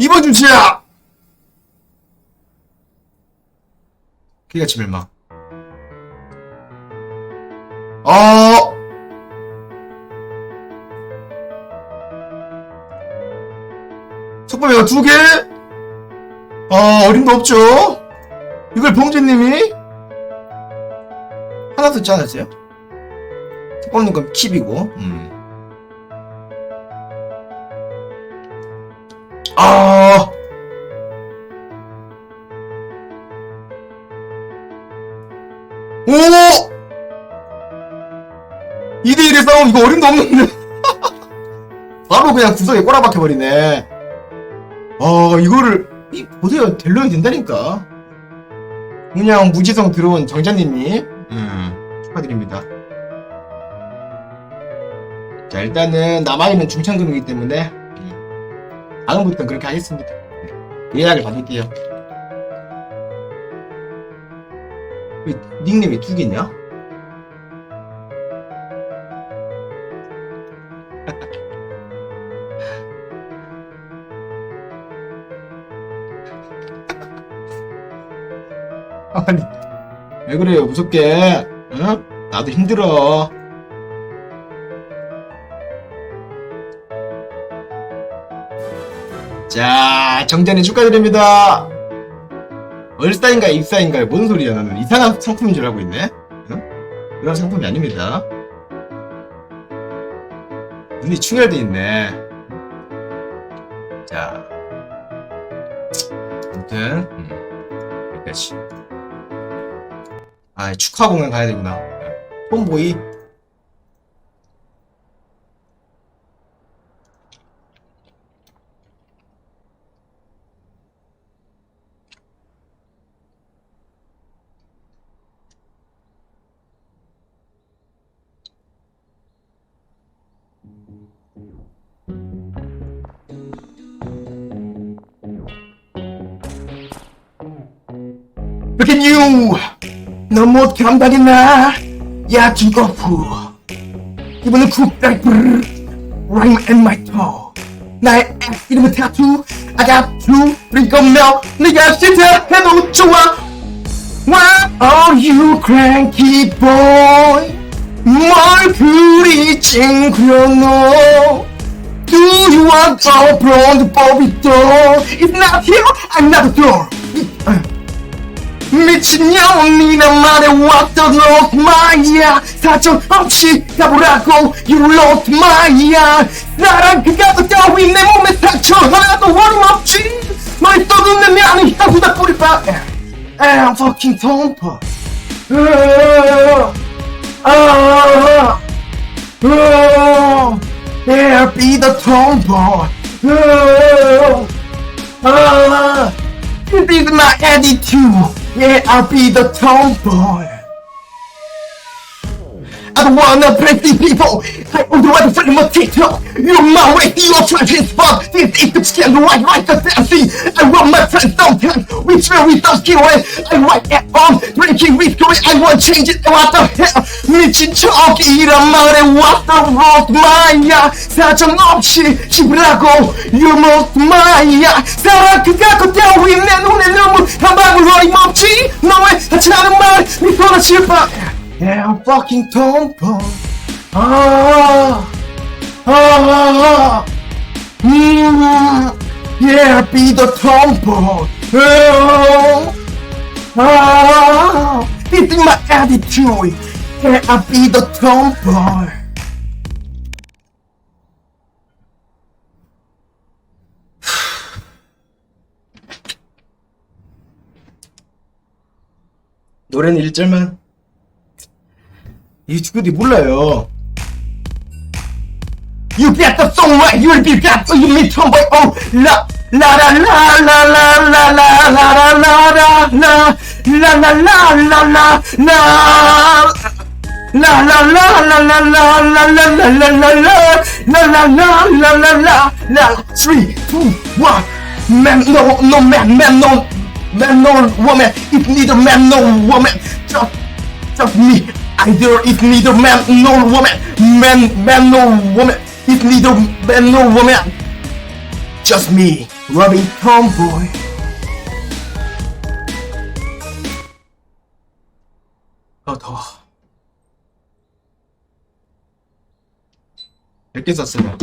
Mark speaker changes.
Speaker 1: 이번 주제야! 기가치 멸망. 어, 속보배가 두 개? 어, 어림도 없죠? 이걸 봉제님이 하나 듣지 않았어요? 속보님 건 킵이고, 음. 아, 오! 2대1의 싸움, 이거 어림도 없는데. 바로 그냥 구석에 꼬라박혀버리네. 어, 이거를, 이, 보세요. 델로이 된다니까. 그냥 무지성 들어온 정자님이, 음, 축하드립니다. 자, 일단은 남아있는 중창근이기 때문에, 음, 다음부터는 그렇게 하겠습니다. 네, 예약을 받을게요. 왜 닉네임이 두 개냐? 아니 왜 그래요 무섭게 응? 나도 힘들어 자 정전이 축하드립니다. 얼싸인가요 입사인가요 뭔 소리야 나는. 이상한 상품인 줄 알고 있네. 응? 그런 상품이 아닙니다. 눈이 충혈돼 있네. 자. 아무튼 음, 여기까지. 아 축하 공연 가야 되구나. 톰보이 Look at you! 너못 감당했나? 야, 김거푸. 이번엔 쿡다이 브르. Rhyme and my toe. 나의 X 이름은 타투. I got two. 링검며 네가 싫다 해도 좋아. Why are you cranky boy? 뭘 그리 찡그려 너? Do you want a blonde Bobby doll? If not here, I'm not the door. 미친년 니나 말에 왔던 lost 마야 사정 없이 가보라고 you lost 마야 나랑 그가 또 따위 내 몸에 상처 하나도 어림없지 너의 떠든 내 면이 향수다 뿌리봐 I'm fucking 아, 아, yeah, be the tomboy. 아, 아, is my attitude. Yeah, I'll be the tomboy. I don't wanna break these people. I only want to frame my TikTok. You're my way, you're trying to spot. This is the scandal, right, like a fancy. I want my friends sometimes. We swear we don't kill it. I write at home, drinking with going. I want change it. What the hell? 미친 척이란 말에 what the road 마야. 사정 없이 씹으라고. You most 마야. 사랑 그가 그 따위 내 눈에 너무 한 방울 어림없지. 너의 하찮은 말 미소나 칠바. Yeah, I'm fucking tomboy. Ah, Ah, mm, yeah, be the tomboy. Oh, ah, is my attitude. Yeah, I be the tomboy. 노래는 1절만 이 친구들이 몰라요. You get the song right, you'll be got you mean tomboy oh la la la la la la la la la la la la la la la la la la la La la la la la la la la la la la la la la la la la la la three two one man no no man man no man no woman if neither man no woman just just me either if neither man no woman man man no woman neither man no woman just me Robbie Tomboy 어 더워 100개 썼어요